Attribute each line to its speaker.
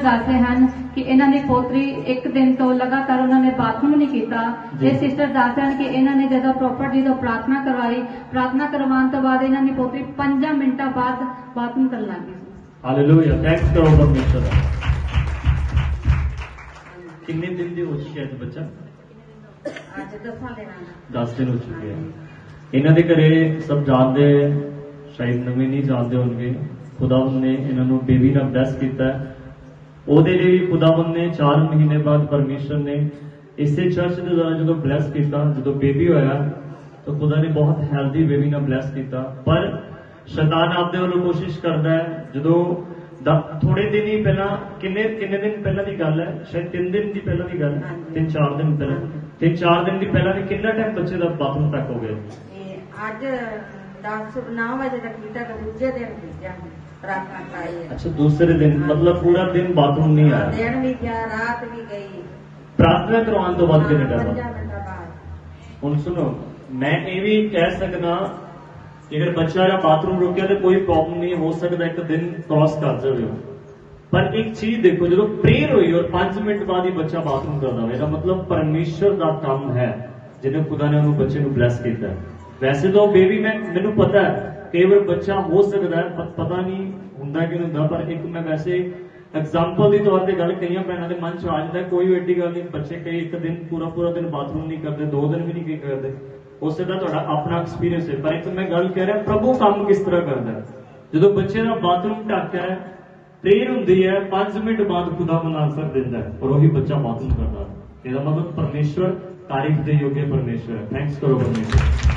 Speaker 1: ਦੱਸਦੇ ਹਨ ਕਿ ਇਹਨਾਂ ਦੀ ਪੋਤਰੀ ਇੱਕ ਦਿਨ ਤੋਂ ਲਗਾਤਾਰ ਉਹਨਾਂ ਨੇ ਬਾਥਰੂਮ ਨਹੀਂ ਕੀਤਾ। ਇਹ ਸਿਸਟਰ ਦੱਸਦੇ ਹਨ ਕਿ ਇਹਨਾਂ ਨੇ ਜਦੋਂ ਪ੍ਰੋਪਰ ਜਦੋਂ ਪ੍ਰਾਰਥਨਾ ਕਰਵਾਈ ਪ੍ਰਾਰਥਨਾ ਕਰਵਾਉਣ ਤੋਂ ਬਾਅਦ ਇਹਨਾਂ ਦੀ ਪੋਤਰੀ 5 ਮਿੰਟਾਂ ਬਾਅਦ ਬਾਥਰੂਮ ਕਰਨ ਲੱਗ ਗਈ ਸੀ।
Speaker 2: ਹਾਲੇਲੂਇਆ ਥੈਂਕਸ ਕਰੋ ਪਰਮੇਸ਼ਰ ਦਾ ਕਿੰਨੇ ਦਿਨ ਦੇ ਹੋ ਚੁੱਕੇ ਅੱਜ ਬੱਚਾ?
Speaker 1: ਅੱਜ ਦਸਾਂ ਦਿਨਾਂ
Speaker 2: 10 ਦਿਨ ਹੋ ਚੁੱਕੇ ਆ। ਇਹਨਾਂ ਦੇ ਘਰੇ ਸਭ ਜਾਣਦੇ ਹੈ, ਸ਼ਾਇਦ ਨਵੇਂ ਨਹੀਂ ਜਾਣਦੇ ਹੋਣਗੇ। ਖੁਦਾਵੰਦ ਨੇ ਇਹਨਾਂ ਨੂੰ ਬੇਬੀ ਨਾਲ ਬਲੈਸ ਕੀਤਾ। ਹੈ। ਉਹਦੇ ਲਈ ਵੀ ਖੁਦਾਵੰਦ ਨੇ 4 ਮਹੀਨੇ ਬਾਅਦ ਪਰਮੇਸ਼ਰ ਨੇ ਇਸੇ ਚਰਚ ਦੇ ਦੁਆਰਾ ਜਦੋਂ ਬਲੈਸ ਕੀਤਾ ਜਦੋਂ ਬੇਬੀ ਹੋਇਆ ਤਾਂ ਖੁਦਾ ਨੇ ਬਹੁਤ ਹੈਲਦੀ ਬੇਬੀ ਨਾਲ ਬਲੈਸ ਕੀਤਾ। ਪਰ ਸ਼ੈਤਾਨ ਆਪਦੇ ਵੱਲੋਂ ਕੋਸ਼ਿਸ਼ ਕਰਦਾ ਹੈ ਜਦੋਂ ਥੋੜੇ ਦਿਨ ਹੀ ਪਹਿਲਾਂ ਕਿੰਨੇ ਕਿੰਨੇ ਦਿਨ ਪਹਿਲਾਂ ਦੀ ਗੱਲ ਹੈ? ਸ਼ਾਇਦ 3 ਦਿਨ ਦੀ ਪਹਿਲਾਂ ਦੀ ਗੱਲ ਹੈ।
Speaker 3: ਹਾਂਜੀ।
Speaker 2: ਤਿੰਨ ਚਾਰ ਦਿਨ ਪਹਿਲਾਂ। ਤਿੰਨ ਚਾਰ ਦਿਨ ਦੀ ਪਹਿਲਾਂ ਵੀ ਕਿੰਨਾ ਟਾਈਮ ਬੱਚੇ ਦਾ ਬਾਥਰੂਮ ਤੱਕ ਹੋ ਗਿਆ?
Speaker 3: ਅੱਜ 10 9 ਵਜੇ ਤੱਕ ਕੀਤਾ ਤਾਂ ਦੂਜੇ ਦਿਨ ਪ੍ਰਾਰਥਨਾ ਕਰਾਈ ਹੈ
Speaker 2: ਅੱਛਾ ਦੂਸਰੇ ਦਿਨ ਮਤਲਬ ਪੂਰਾ ਦਿਨ ਬਾਥਰੂਮ ਨਹੀਂ ਆਇਆ?
Speaker 3: ਦਿਨ ਵੀ ਗਿਆ ਰਾਤ ਵੀ ਗਈ।
Speaker 2: ਪ੍ਰਾਰਥਨਾ ਕਰਵਾਉਣ ਤੋਂ ਬਾਅਦ ਕਿੰਨੇ ਟਾਈਮ ਹੁਣ ਸੁਣੋ ਮੈਂ ਇਹ ਵੀ ਕਹਿ ਸਕਦਾ ਅਗਰ ਬੱਚਾ ਦਾ ਬਾਥਰੂਮ ਰੁਕਿਆ ਤੇ ਕੋਈ ਪ੍ਰੋਬਲਮ ਨਹੀਂ ਹੋ ਸਕਦਾ ਇੱਕ ਦਿਨ ਕ੍ਰਾਸ ਕਰ ਜਾਵੇ ਉਹ। ਪਰ ਇੱਕ ਚੀਜ਼ ਦੇਖੋ ਜਦੋਂ ਪ੍ਰੇਅਰ ਹੋਈ ਔਰ 5 ਮਿੰਟ ਬਾਅਦ ਹੀ ਬੱਚਾ ਬਾਥਰੂਮ ਕਰਦਾ ਹੋਵੇ ਇਹਦਾ ਮਤਲਬ ਪਰਮੇਸ਼ਰ ਦਾ ਕੰਮ ਹੈ ਜਿਹਨੇ ਖੁਦਾ ਨੇ ਉਹਨੂੰ ਬੱਚੇ ਨੂੰ ਬਲੈਸ ਕੀਤਾ। ਹੈ। ਵੈਸੇ ਤਾਂ ਬੇਬੀ ਮੈਂ ਮੈਨੂੰ ਪਤਾ ਹੈ, ਕਈ ਵਾਰ ਬੱਚਾ ਹੋ ਸਕਦਾ ਪਰ ਪਤਾ ਨਹੀਂ ਹੁੰਦਾ ਕਿ ਹੁੰਦਾ, ਪਰ ਇੱਕ ਮੈਂ ਵੈਸੇ ਐਗਜ਼ਾਮਪਲ ਦੇ ਤੌਰ ਤੇ ਗੱਲ ਕਈਆਂ ਭੈਣਾਂ ਦੇ ਮਨ ਚ ਆ ਜਾਂਦਾ, ਕੋਈ ਐਡੀ ਗੱਲ ਨਹੀਂ, ਬੱਚੇ ਕਈ ਇੱਕ ਦਿਨ ਪੂਰਾ ਪੂਰਾ ਦਿਨ ਬਾਥਰੂਮ ਨਹੀਂ ਕਰਦੇ, ਦੋ ਦਿਨ ਵੀ ਨਹੀਂ ਕੀ ਕਰਦੇ। ਉਸੇ ਦਾ ਤੁਹਾਡਾ ਆਪਣਾ ਐਕਸਪੀਰੀਅੰਸ ਹੈ। ਪਰ ਇੱਕ ਮੈਂ ਗੱਲ ਕਹਿ ਰਿਹਾ, ਪ੍ਰਭੂ ਕੰਮ ਕਿਸ ਤਰ੍ਹਾਂ ਕਰਦਾ ਹੈ? ਜਦੋਂ ਬੱਚੇ ਦਾ ਬਾਥਰੂਮ ਢੱਕਿਆ ਹੈ ਪ੍ਰੇਰ ਹੁੰਦੀ ਹੈ 5 ਮਿੰਟ ਬਾਅਦ ਖੁਦਾ ਮਨ ਆਨਸਰ ਦਿੰਦਾ ਹੈ ਔਰ ਉਹੀ ਬੱਚਾ ਬਾਥਰੂਮ ਕਰਦਾ ਹੈ। ਇਹਦਾ ਮਤਲਬ ਪਰਮੇਸ਼ਵਰ ਤਾਰੀਫ ਦੇ ਯੋਗ ਹੈ। ਪਰਮੇਸ਼ਵਰ ਥੈਂਕਸ ਕਰੋ ਪਰਮੇਸ਼ਵਰ।